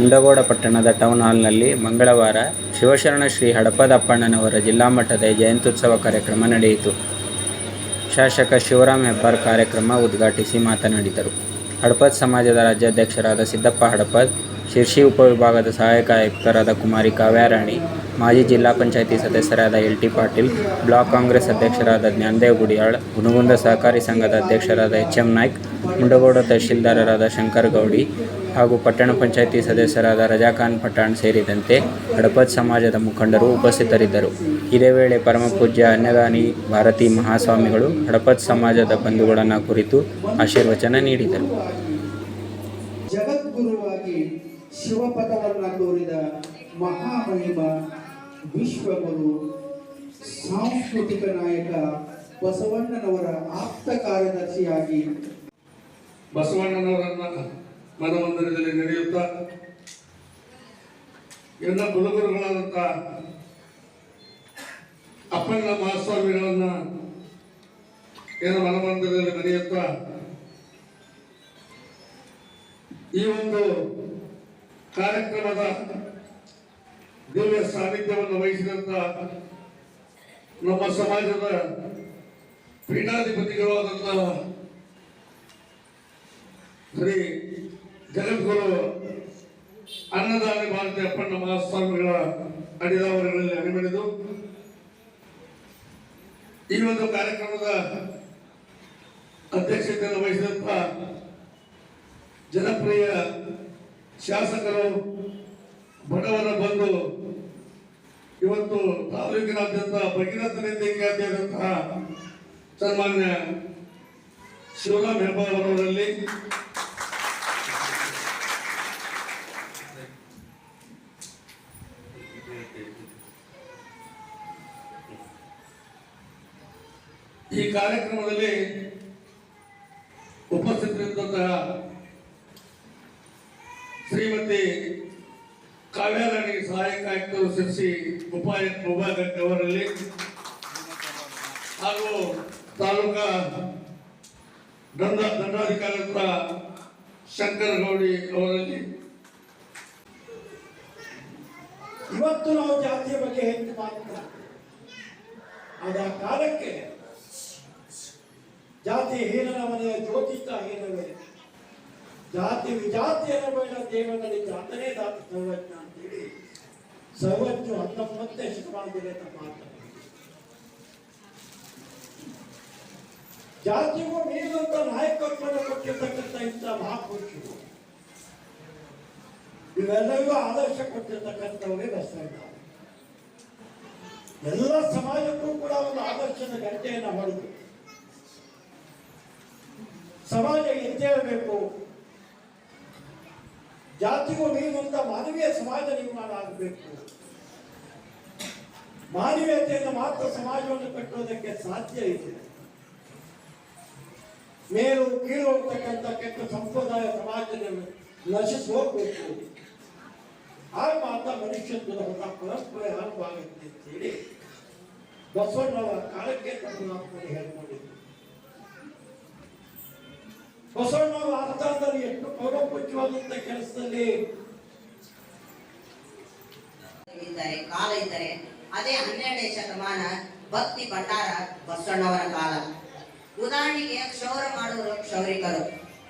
ಮುಂಡಗೋಡ ಪಟ್ಟಣದ ಟೌನ್ ಹಾಲ್ನಲ್ಲಿ ಮಂಗಳವಾರ ಶಿವಶರಣ ಶ್ರೀ ಹಡಪದಪ್ಪಣ್ಣನವರ ಜಿಲ್ಲಾ ಮಟ್ಟದ ಜಯಂತ್ಯುತ್ಸವ ಕಾರ್ಯಕ್ರಮ ನಡೆಯಿತು. ಶಾಸಕ ಶಿವರಾಮ್ ಹೆಬ್ಬಾರ್ ಕಾರ್ಯಕ್ರಮ ಉದ್ಘಾಟಿಸಿ ಮಾತನಾಡಿದರು. ಹಡಪದ್ ಸಮಾಜದ ರಾಜ್ಯಾಧ್ಯಕ್ಷರಾದ ಸಿದ್ದಪ್ಪ ಹಡಪದ್, ಶಿರ್ಷಿ ಉಪವಿಭಾಗದ ಸಹಾಯಕ ಆಯುಕ್ತರಾದ ಕುಮಾರಿ ಕಾವ್ಯಾರಾಣಿ, ಮಾಜಿ ಜಿಲ್ಲಾ ಪಂಚಾಯಿತಿ ಸದಸ್ಯರಾದ L T Patil, block Congress ಅಧ್ಯಕ್ಷರಾದ ಜ್ಞಾನದೇವ್ ಗುಡಿಯಾಳ್, ಗುಣಗುಂದ ಸಹಕಾರಿ ಸಂಘದ ಅಧ್ಯಕ್ಷರಾದ ಎಚ್ ಎಂ ನಾಯ್ಕ್ ಮುಂಡಗೋಡ ತಹಶೀಲ್ದಾರರಾದ ಶಂಕರ್ ಗೌಡಿ ಹಾಗೂ ಪಟ್ಟಣ ಪಂಚಾಯಿತಿ ಸದಸ್ಯರಾದ ರಜಾಖಾನ್ ಪಠಾಣ್ ಸೇರಿದಂತೆ ಹಡಪದ್ ಸಮಾಜದ ಮುಖಂಡರು ಉಪಸ್ಥಿತರಿದ್ದರು. ಇದೇ ವೇಳೆ ಪರಮಪೂಜ್ಯ ಅನ್ನದಾನಿ ಭಾರತಿ ಮಹಾಸ್ವಾಮಿಗಳು ಹಡಪದ್ ಸಮಾಜದ ಬಂಧುಗಳನ್ನು ಕುರಿತು ಆಶೀರ್ವಚನ ನೀಡಿದರು. ಜಗದ್ಗುರುವಾಗಿ ಶಿವಪಥವನ್ನು ತೋರಿದ ಮಹಾಮಹಿಮ ವಿಶ್ವಗುರು ಸಾಂಸ್ಕೃತಿಕ ನಾಯಕ ಬಸವಣ್ಣನವರ ಆಪ್ತ ಕಾರ್ಯದರ್ಶಿಯಾಗಿ ಬಸವಣ್ಣನವರನ್ನ ಮನಮಂದಿರದಲ್ಲಿ ನಡೆಯುತ್ತಾ, ಎಲ್ಲ ಕುಲಗುರುಗಳಾದಂಥ ಅಪ್ಪಣ್ಣ ಮಹಾಸ್ವಾಮಿಗಳನ್ನ ಏನು ಮನಮಂದಿರದಲ್ಲಿ ನಡೆಯುತ್ತಾ ಈ ಒಂದು ಕಾರ್ಯಕ್ರಮದ ದಿವ್ಯ ಸಾನ್ನಿಧ್ಯವನ್ನು ವಹಿಸಿದಂತ ನಮ್ಮ ಸಮಾಜದ ಪೀಠಾಧಿಪತಿಗಳಾದಂತಹ ಶ್ರೀ ಜಗದ್ಗುರು ಅನ್ನದಾನಿ ಭಾರತಿ ಅಪ್ಪಣ್ಣ ಮಹಾಸ್ವಾಮಿಗಳ ಅಡಿದಾವರಗಳಲ್ಲಿ ಅಣಿಮಿಡಿದು ಈ ಒಂದು ಕಾರ್ಯಕ್ರಮದ ಅಧ್ಯಕ್ಷತೆಯನ್ನು ವಹಿಸಿದಂತ ಜನಪ್ರಿಯ ಶಾಸಕರು ಬಡವರ ಬಂದು ಇವತ್ತು ತಾಲೂಕಿನಾದ್ಯಂತ ಭಗೀರಥನಿಂದ ಖ್ಯಾತಿಯಾದಂತಹ ಸನ್ಮಾನ್ಯ ಶಿವರಾಮ್ ಹೆಬ್ಬಾರ್ ಅವರಲ್ಲಿ ಈ ಕಾರ್ಯಕ್ರಮದಲ್ಲಿ ಉಪಸ್ಥಿತರಿದ್ದಂತಹ ಶ್ರೀಮತಿ ಕಾವ್ಯಾರಾಣಿ ಸಹಾಯಕ ಆಯುಕ್ತರು ಶಿರ್ಸಿ ಉಪಾಯುಕ್ತ ವಿಭಾಗಕ್ಕೆ ಅವರಲ್ಲಿ ಹಾಗೂ ತಾಲೂಕಾ ದಂಡ ದಂಡಾಧಿಕಾರಿ ಶಂಕರ ಗೌಡಿ ಅವರಲ್ಲಿ. ಇವತ್ತು ನಾವು ಜಾತಿಯ ಬಗ್ಗೆ ಹೆಚ್ಚು ಮಾತನಾಡ ಆದ ಕಾಲಕ್ಕೆ ಜಾತಿ ಹೀನನ ಮನೆಯ ಜ್ಯೋತಿತ ಹೀನವೇ. ಜಾತಿ ವಿಜಾತಿ ಬೇಡ ದೇವನಲ್ಲಿ ಜಾತನೇ ದಾತಿ ಸರ್ವಜ್ಞ ಅಂತೇಳಿ ಸರ್ವಜ್ಞ ಹತ್ತೊಂಬತ್ತನೇ ಶತಮಾನದಲ್ಲಿ ತಮ್ಮ ಜಾತಿಗೂ ಮೀರಿದಂತ ನಾಯಕತ್ವವನ್ನು ಕೊಟ್ಟಿರ್ತಕ್ಕಂಥ ಇಂಥ ಮಹಾಪುರುಷರು. ಇವೆಲ್ಲರಿಗೂ ಆದರ್ಶ ಕೊಟ್ಟಿರ್ತಕ್ಕಂಥವರೇ ಬಸವಣ್ಣ. ಎಲ್ಲ ಸಮಾಜಕ್ಕೂ ಕೂಡ ಒಂದು ಆದರ್ಶದ ಗಂಟೆಯನ್ನು ಹೊಡೆದು ಸಮಾಜ ಎದ್ದೇಳಬೇಕು. ಜಾತಿಗೂ ಮೀರುವಂತ ಮಾನವೀಯ ಸಮಾಜ ನಿರ್ಮಾಣ ಆಗಬೇಕು. ಮಾನವೀಯತೆಯಿಂದ ಮಾತ್ರ ಸಮಾಜವನ್ನು ಕಟ್ಟುವುದಕ್ಕೆ ಸಾಧ್ಯ ಇದೆ. ಮೇಲು ಕೀಳು ಹೋಗ್ತಕ್ಕಂಥ ಕೆಟ್ಟ ಸಂಪ್ರದಾಯ ಸಮಾಜದಲ್ಲಿ ನಶಿಸಿ ಹೋಗ್ಬೇಕು. ಆಗ ಮಾತ್ರ ಮನುಷ್ಯತ್ವದ ಹೊಸ ಪರಸ್ಪರ ಆರಂಭ ಆಗುತ್ತೆ ಅಂತೇಳಿ ಬಸವಣ್ಣವರ ಕಾಲಕ್ಕೆ ತಮ್ಮನಾತ್ಮನೆ ಹೇಳ್ಕೊಂಡಿದ್ರು ಬಸವಣ್ಣವರ ಅರ್ಥದಲ್ಲಿ ಎಷ್ಟು ಗೌರವಪೂಜ್ಯವಾದಂಥ ಕೆಲಸದಲ್ಲಿ? ಇದ್ದಾರೆ, ಕಾಲ ಇದ್ದರೆ, ಅದೇ ಹನ್ನೆರಡನೇ ಶತಮಾನ ಭಕ್ತಿ ಭಂಡಾರ ಬಸವಣ್ಣವರ ಕಾಲ. ಉದಾಹರಣೆಗೆ ಕ್ಷೌರ ಮಾಡುವರು ಕ್ಷೌರಿಕರು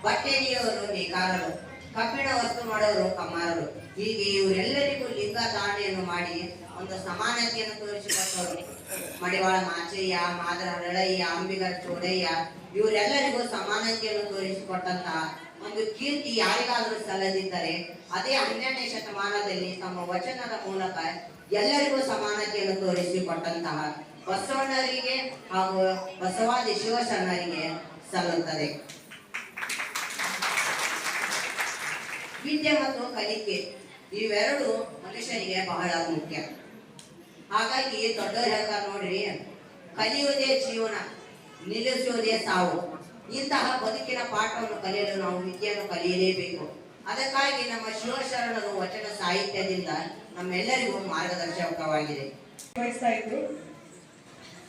ಬಟ್ಟೆ ನೇಯುವವರು ನೇಕಾರರು. ಕಬ್ಬಿಣ ವಸ್ತು ಮಾಡೋರು ಕಮ್ಮಾರರು. ಹೀಗೆ ಇವರೆಲ್ಲರಿಗೂ ಲಿಂಗ ಧಾರಣೆಯನ್ನು ಮಾಡಿ ಒಂದು ಸಮಾನತೆಯನ್ನು ತೋರಿಸಿಕೊಟ್ಟವರು. ಮಡಿವಾಳ ಮಾಚಯ್ಯ, ಮಾದರ ಹರಳಯ್ಯ, ಅಂಬಿಗರ ಚೋಡಯ್ಯ, ಇವರೆಲ್ಲರಿಗೂ ಸಮಾನತೆಯನ್ನು ತೋರಿಸಿಕೊಟ್ಟಂತಹ ಒಂದು ಕೀರ್ತಿ ಯಾರಿಗಾದರೂ ಸಲ್ಲದಿದ್ದರೆ ಅದೇ ಹನ್ನೆರಡನೇ ಶತಮಾನದಲ್ಲಿ ತಮ್ಮ ವಚನದ ಮೂಲಕ ಎಲ್ಲರಿಗೂ ಸಮಾನತೆಯನ್ನು ತೋರಿಸಿಕೊಟ್ಟಂತಹ ಬಸವಣ್ಣರಿಗೆ ಹಾಗೂ ಬಸವಾದಿ ಶಿವಶರಣರಿಗೆ ಸಲ್ಲುತ್ತದೆ. ವಿದ್ಯೆ ಮತ್ತು ಕಲಿಕೆ. ಇವೆರಡು ಮನುಷ್ಯನಿಗೆ ಬಹಳ ಮುಖ್ಯ. ಹಾಗಾಗಿ ದೊಡ್ಡವರು ಹೇಳ್ತಾರೆ ನೋಡ್ರಿ, ಕಲಿಯುವುದೇ ಜೀವನ, ನಿಲ್ಲಿಸುವುದೇ ಸಾವು. ಇಂತಹ ಬದುಕಿನ ಪಾಠವನ್ನು ಕಲಿಯಲು ನಾವು ವಿದ್ಯೆಯನ್ನು ಕಲಿಯಲೇಬೇಕು. ಅದಕ್ಕಾಗಿ ನಮ್ಮ ಶಿವಶರಣರು ವಚನ ಸಾಹಿತ್ಯದಿಂದ ನಮ್ಮೆಲ್ಲರಿಗೂ ಮಾರ್ಗದರ್ಶಕವಾಗಿದೆ.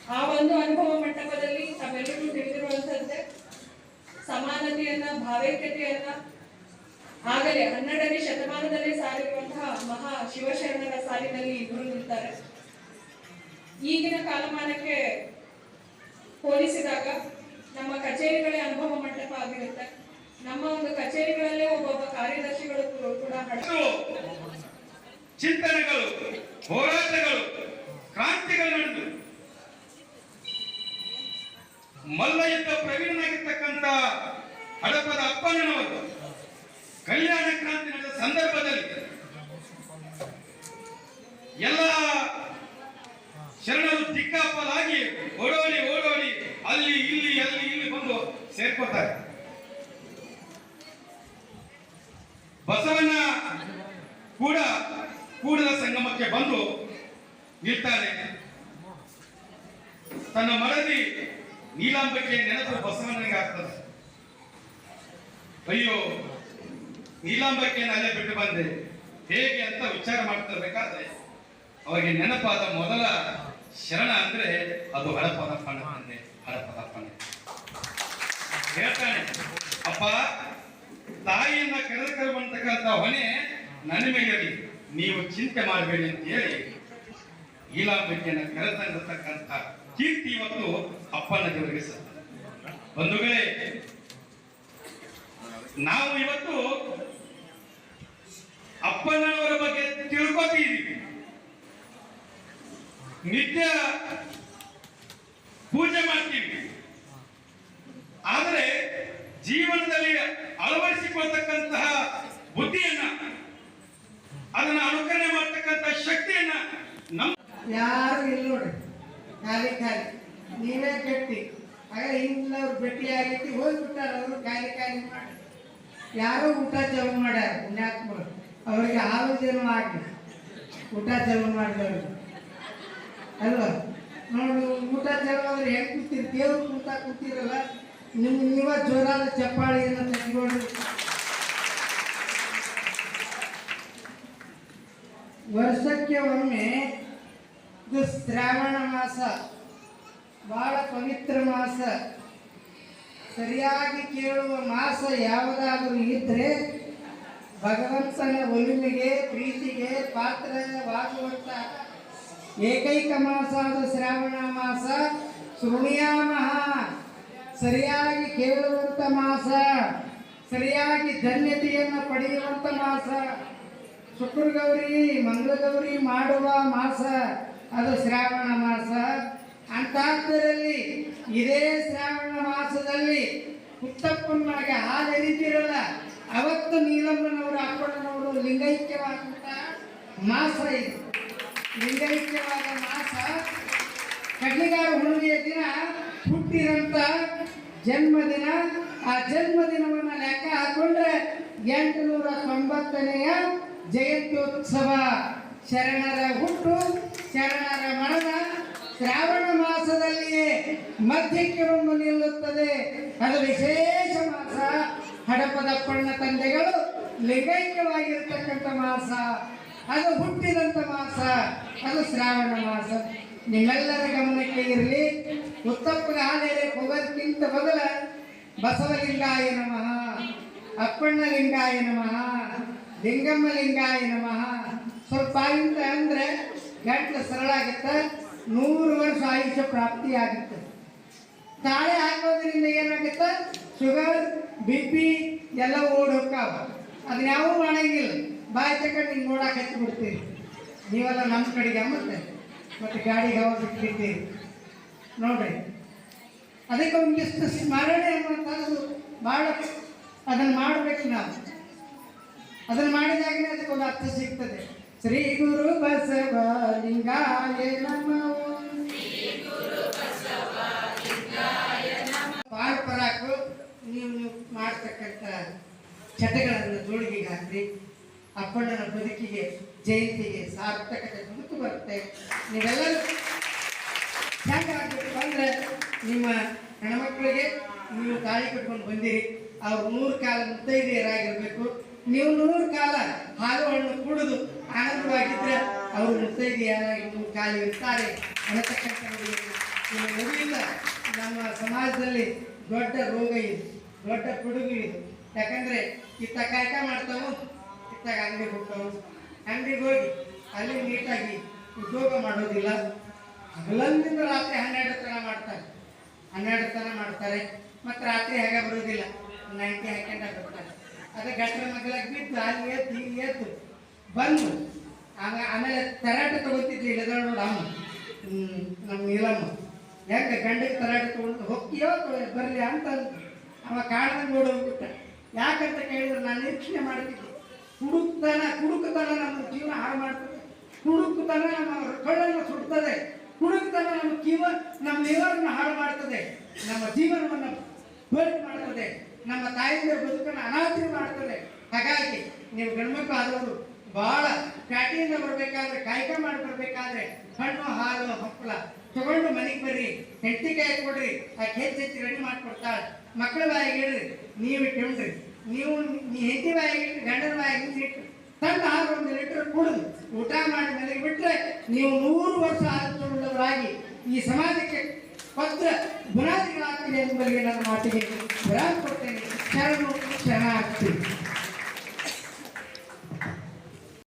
ಆ ಒಂದು ಅನುಭವ ಮಂಟಪದಲ್ಲಿ ತಮ್ಮೆಲ್ಲರಿಗೂ ತಿಳಿದಿರುವಂತಂತೆ ಸಮಾನತೆಯನ್ನ, ಭಾವೈಕ್ಯತೆಯನ್ನ ಆಗಲೇ ಹನ್ನೆರಡನೇ ಶತಮಾನದಲ್ಲಿ ಸಾರಿರುವಂತಹ ಮಹಾ ಶಿವಶರಣರ ಸಾಲಿನಲ್ಲಿ ಇಬ್ಬರು ನಿಲ್ತಾರೆ. ಈಗಿನ ಕಾಲಮಾನಕ್ಕೆ ಹೋಲಿಸಿದಾಗ ನಮ್ಮ ಕಚೇರಿಗಳೇ ಅನುಭವ ಮಂಟಪ ಆಗಿರುತ್ತೆ. ನಮ್ಮ ಒಂದು ಕಚೇರಿಗಳಲ್ಲೇ ಒಬ್ಬೊಬ್ಬ ಕಾರ್ಯದರ್ಶಿಗಳು ಕೂಡ ಚಿಂತನೆಗಳು, ಹೋರಾಟಗಳು, ಕ್ರಾಂತಿಗಳು ನಡೆದು ಮಲ್ಲ ಯುದ್ಧ ಪ್ರವೀಣನಾಗಿರ್ತಕ್ಕಂಥ ಹಡಪದ ಅಪ್ಪಣ್ಣನವರು ಕಲ್ಯಾಣ ಕ್ರಾಂತಿ ನಡೆದ ಸಂದರ್ಭದಲ್ಲಿ ಎಲ್ಲ ಶರಣರು ದಿಕ್ಕಾಪಲಾಗಿ ಓಡೋಡಿ ಓಡೋಡಿ ಅಲ್ಲಿ, ಇಲ್ಲಿ ಅಲ್ಲಿ, ಇಲ್ಲಿ ಬಂದು ಸೇರ್ಕೊತಾರೆ ಬಸವಣ್ಣ ಕೂಡ ಕೂಡಲ ಸಂಗಮಕ್ಕೆ ಬಂದು ನಿಲ್ತಾನೆ. ತನ್ನ ಮರದಿ ನೀಲಾಂಬಕ್ಕೆ ನೆನಪು ಬಸವಣ್ಣನಿಗೆ ಆಗ್ತದೆ ಅಯ್ಯೋ ನೀಲಾಂಬಕ್ಕೆ ಅಲ್ಲೇ ಬಿಟ್ಟು ಬಂದೆ. ಹೇಗೆ ಅಂತ ವಿಚಾರ ಮಾಡ್ತಿರ್ಬೇಕಾದ್ರೆ ಅವರಿಗೆ ನೆನಪಾದ ಮೊದಲ ಶರಣ ಅಂದ್ರೆ ಅದು ಹಳಪದ ಪಣ ಅಂದೆ. ಹಳಪದ ಪಣ. ಹೇಳ್ತಾನೆ, ಅಪ್ಪ ತಾಯಿಯನ್ನ ಕರೆದುಕೊಳ್ಳುವಂತಕ್ಕಂಥ ಹೊಣೆ ನನ್ನ ಮೇಲಿರಲಿ. ನೀವು ಚಿಂತೆ ಮಾಡಬೇಡಿ ಅಂತ ಹೇಳಿ ಈಲಾಂಬಿಕೆಯನ್ನ ಕರೆತಂದಿರತಕ್ಕಂಥ ಕೀರ್ತಿ ಇವತ್ತು ಅಪ್ಪನ ದೇವರಿಗೆ ಸತ್ತ ಬಂಧುಗಳೇ, ನಾವು ಇವತ್ತು ಅಪ್ಪನವರ ಬಗ್ಗೆ ತಿಳ್ಕೊತೀವಿ. ನಿತ್ಯ ಪೂಜೆ ಮಾಡ್ತೀವಿ. ಆದರೆ ಜೀವನದಲ್ಲಿ ಅಳವಡಿಸಿಕೊಳ್ತಕ್ಕಂತಹ ಬುದ್ಧಿಯನ್ನ, ಅದನ್ನ ಅನುಕರಣೆ ಮಾಡ್ತಕ್ಕಂಥ ಶಕ್ತಿಯನ್ನ ನಮ್ಮ ಯಾರು ಇಲ್ಲ ನೋಡಿ ಖಾಲಿ ಖಾಲಿ. ನೀವೇ ಗಟ್ಟಿ. ಆಗ ಹಿಂದಿನವ್ರು ಭೇಟಿ ಹೋಗ್ಬಿಟ್ಟಾರ ಅವರು ಖಾಲಿ ಖಾಲಿ ಮಾಡಿ. ಯಾರೋ ಊಟ ಜಮ್ ಮಾಡ್ಯಾರ ಪುಣ್ಯಾತ್ಮರು. ಅವರಿಗೆ ಆಲೋಚನೆ ಮಾಡಿ ಊಟ ಜನ್ಮ ಮಾಡಿದವರು ಅಲ್ವಾ? ನೋಡಿ, ಊಟ ಜನ್ಮ ಅಂದ್ರೆ ಹೆಂಗೆ ಕೂತೀರಿ? ದೇವ್ರು ಕೂತ ಕೂತಿರಲ್ಲ. ನಿಮ್, ನೀವ ಜೋರಾದ ಚಪ್ಪಾಳಿಯನ್ನು ತೆಗೆದುಕೊಂಡು. ವರ್ಷಕ್ಕೆ ಒಮ್ಮೆ ಇದು ಶ್ರಾವಣ ಮಾಸ. ಬಹಳ ಪವಿತ್ರ ಮಾಸ. ಸರಿಯಾಗಿ ಕೇಳುವ ಮಾಸ ಯಾವುದಾದರೂ ಇದ್ರೆ ಭಗವಂತನ ಒಲುಮೆಗೆ ಪ್ರೀತಿಗೆ ಪಾತ್ರವಾಗುವಂತ ಏಕೈಕ ಮಾಸ ಅದು ಶ್ರಾವಣ ಮಾಸ. ಶೃಣಿಯಾಮಹ ಸರಿಯಾಗಿ ಕೇಳುವಂತ ಮಾಸ. ಸರಿಯಾಗಿ ಧನ್ಯತೆಯನ್ನು ಪಡೆಯುವಂತ ಮಾಸ. ಶುಕ್ರಗೌರಿ, ಮಂಗಳಗೌರಿ ಮಾಡುವ ಮಾಸ ಅದು ಶ್ರಾವಣ ಮಾಸ. ಅಂತಾದ್ದರಲ್ಲಿ ಇದೇ ಶ್ರಾವಣ ಮಾಸದಲ್ಲಿ ಹುತ್ತಪ್ಪನಾಗೆ ಹಾಲು ಎರಿತಿರಲ್ಲ ಅವತ್ತು ನೀಲಮ್ಮನವರು ಅಪ್ಪಣ್ಣನವರು ಲಿಂಗೈಕ್ಯವಾದಂತ ಮಾಸ ಇದು. ಲಿಂಗೈಕ್ಯವಾದ ಮಾಸ ಕಡ್ಲಿಗಾರ ಹುಣ್ಣಿಮೆಯ ದಿನ ಹುಟ್ಟಿದಂಥ ಜನ್ಮದಿನ. ಆ ಜನ್ಮದಿನವನ್ನು ಲೆಕ್ಕ ಹಾಕೊಂಡ್ರೆ ಎಂಟುನೂರ ತೊಂಬತ್ತನೆಯ ಜಯಂತ್ಯೋತ್ಸವ. ಶರಣರ ಹುಟ್ಟು, ಶರಣರ ಮರಣ ಶ್ರಾವಣ ಮಾಸದಲ್ಲಿಯೇ ಮಧ್ಯಕ್ಕೆ ಬಂದು ನಿಲ್ಲುತ್ತದೆ. ಅದು ವಿಶೇಷ ಮಾಸ. ಹಡಪದಪ್ಪಣ್ಣ ತಂದೆಗಳು ಲಿಂಗೈಕ್ಯವಾಗಿರ್ತಕ್ಕಂಥ ಮಾಸ, ಅದು ಹುಟ್ಟಿದಂಥ ಮಾಸ, ಅದು ಶ್ರಾವಣ ಮಾಸ. ನಿಮ್ಮೆಲ್ಲರ ಗಮನಕ್ಕೆ ಇರಲಿ. ಉತ್ತಪ್ಪನ ಹಾಲೇರೆ ಹೋಗೋದಕ್ಕಿಂತ ಮೊದಲ ಬಸವಲಿಂಗಾಯ ನಮಃ ಅಪ್ಪಣ್ಣ ಲಿಂಗಾಯ ನಮಃ ಲಿಂಗಮ್ಮ ಲಿಂಗಾಯ ನಮಃ. ಸ್ವಲ್ಪ ಅಂತ ಅಂದರೆ ಗಂಟ್ಲು ಸರಳ ಆಗುತ್ತೆ. ನೂರು ವರ್ಷ ಆಯುಷ್ಯ ಪ್ರಾಪ್ತಿ ಆಗುತ್ತೆ ತಾಳೆ ಹಾಕೋದ್ರಿಂದ ಏನಾಗುತ್ತೆ? ಶುಗರ್ ಬಿ ಪಿ ಎಲ್ಲ ಓಡೋಕ್ಕಾವ ಅದನ್ನ ಯಾವೂ ಮಾಡಂಗಿಲ್ಲ. ಬಾಯಿ ತಗೊಂಡು ಹಿಂಗೆ ನೋಡಕ್ಕೆ ಹಚ್ಚಿ ಬಿಡ್ತೀರಿ ನೀವೆಲ್ಲ ನಮ್ಮ ಕಡೆಗೆ ಮತ್ತೆ ಮತ್ತು ಗಾಡಿಗೆ ಹವಾ ಬಿಟ್ಟಿರ್ತೀರಿ ನೋಡ್ರಿ. ಅದಕ್ಕೆ ಒಂದಿಷ್ಟು ಸ್ಮರಣೆ ಅನ್ನುವಂಥದ್ದು ಭಾಳ ಅದನ್ನು ಮಾಡಬೇಕು ನಾವು. ಅದನ್ನು ಮಾಡಿದಾಗಲೇ ಅದಕ್ಕೊಂದು ಅರ್ಥ ಸಿಗ್ತದೆ. ಶ್ರೀ ಗುರು ಬಸವ ಲಿಂಗಾಯ ನಮಃ ನೀವು ನೀವು ಮಾಡ್ತಕ್ಕಂಥ ಚಟಗಳನ್ನು ಜೋಳಿಗೆಗೆ ಹಾಕ್ರಿ. ಅಪ್ಪಣ್ಣನ ಬದುಕಿಗೆ, ಜಯಂತಿಗೆ ಸಾರ್ಥಕತೆ ಬದುಕು ಬರುತ್ತೆ. ನೀವೆಲ್ಲರೂ ಹೆಂಗಾಗ್ಬೇಕು ಅಂದ್ರೆ ನಿಮ್ಮ ಹೆಣ್ಮಕ್ಳಿಗೆ ನೀವು ತಾಳಿ ಕಟ್ಕೊಂಡು ಬಂದಿರಿ. ಅವ್ರು ನೂರು ಕಾಲ ಮುತ್ತೈದೆಯರಾಗಿರಬೇಕು. ನೀವು ನೂರು ಕಾಲ ಹಾಲು ಹಣ್ಣು ಕುಡಿದು ಆನಂದವಾಗಿದ್ರೆ ಅವರು ಮುತ್ತೈದೆಯರಾಗಿ ನೂರು ಕಾಲ ಇರ್ತಾರೆ ಅನ್ನತಕ್ಕಂಥ ನಮ್ಮ ಸಮಾಜದಲ್ಲಿ ದೊಡ್ಡ ರೋಗ ಇದು, ದೊಡ್ಡ ಪಿಡುಗು ಇದು. ಯಾಕಂದ್ರೆ ಇತ್ತ ಕಾಯ್ಕ ಮಾಡ್ತಾವು, ಇತ್ತಾಗ ಅಂಗಡಿ ಹೋಗ್ತಾವು. ಅಂಗಡಿಗೆ ಹೋಗಿ ಅಲ್ಲಿ ನೀಟಾಗಿ ಉದ್ಯೋಗ ಮಾಡೋದಿಲ್ಲ. ಹಗಲಂದಿಂದ ರಾತ್ರಿ ಹನ್ನೆರಡು ತನ ಮಾಡ್ತಾರೆ. ಹನ್ನೆರಡು ತನ ಮಾಡ್ತಾರೆ. ಮತ್ತು ರಾತ್ರಿ ಹೇಗೆ ಬರೋದಿಲ್ಲ. ನೈಂಟಿ ಹಾಕ್ಯಂಡ ಬರ್ತಾರೆ. ಅದೇ ಗಟ್ಟರ ಮಕ್ಕಳಿಗೆ ಬಿದ್ದು ಅಲ್ಲಿ ಎದ್ದು, ಇಲ್ಲಿ ಎದ್ದು ಬಂದು ಆಮೇಲೆ ತರಾಟೆ ತಗೋತಿದ್ವಿ ಇಲ್ಲದ ನೋಡಮ್ಮ ನಮ್ಮ ನೀಲಮ್ಮ. ಹೆಂಗೆ ಗಂಡಿಗೆ ತರಾಟೆ ತಗೊಂಡು ಹೋಗ್ತೀಯೋ ಬರ್ಲಿ ಅಂತ. ಅವ ಕಾಡ್ದಂಗೆ ನೋಡೋಗ್ಬಿಟ್ಟ ಯಾಕಂತ ಕೇಳಿದ್ರೆ ನಾನು ನಿರೀಕ್ಷಣೆ ಮಾಡ್ತಿದ್ದೆ ಕುಡುಕ್ತನ, ಕುಡುಕತನ ನಮ್ಮ ಜೀವನ ಹಾಳು ಮಾಡ್ತದೆ. ಕುಡುಕತನ ನಮ್ಮ ಕಳ್ಳನ್ನು ಸುಡ್ತದೆ. ಕುಡುಕತನ ನಮ್ಮ ಜೀವ ನಮ್ಮ ಲಿವರನ್ನು ಹಾಳು ಮಾಡ್ತದೆ. ನಮ್ಮ ಜೀವನವನ್ನು ಬರ್ಟ್ ಮಾಡ್ತದೆ. ನಮ್ಮ ತಾಯಿಯ ಬದುಕನ್ನು ಅನಾಥಿ ಮಾಡ್ತದೆ. ಹಾಗಾಗಿ ನೀವು ಗಂಡ್ಮಕ್ಳು ಆದವರು ಬಹಳ ಪ್ಯಾಟಿಯಿಂದ ಬರಬೇಕಾದ್ರೆ ಕಾಯ್ಕ ಮಾಡಿ ಬರಬೇಕಾದ್ರೆ ಹಣ್ಣು ಹಾಲು, ಹಪ್ಪಳ ತಗೊಂಡು ಮನೆಗೆ ಬರ್ರಿ ಹೆಂಡತಿಕಾಯಿ ಕೊಡ್ರಿ, ಆ ಹೆಚ್ಚು ರೆಡಿ ಮಾಡ್ಕೊಡ್ತಾಳೆ ಮಕ್ಕಳ ಬಾಯಿಗೆ ಹೇಳ್ರಿ, ನೀವು ಇಟ್ಟು ನೀವು ನೀ ಹೆಂಡತಿ ಬಾಯಿಗೆ ಗಂಡನ ಬಾಯಿಗೆ ಇಟ್ಟು ತಂದು ಆರು ಒಂದು ಲೀಟರ್ ಕುಡಿದು ಊಟ ಮಾಡಿ ಮನೆಗೆ ಬಿಟ್ರೆ ನೀವು ನೂರು ವರ್ಷ ಆರೋಗ್ಯವುಳ್ಳವರಾಗಿ ಈ ಸಮಾಜಕ್ಕೆ ಪತ್ರ ಬುನಾದಿಗಳಾಗ್ತೀನಿ ಎಂಬುದಕ್ಕೆ ನನ್ನ ಮಾತಿಗೆ ಬರ ಕೊಡ್ತೇನೆ ಶರಣು ಶರಣಾರ್ಥಿ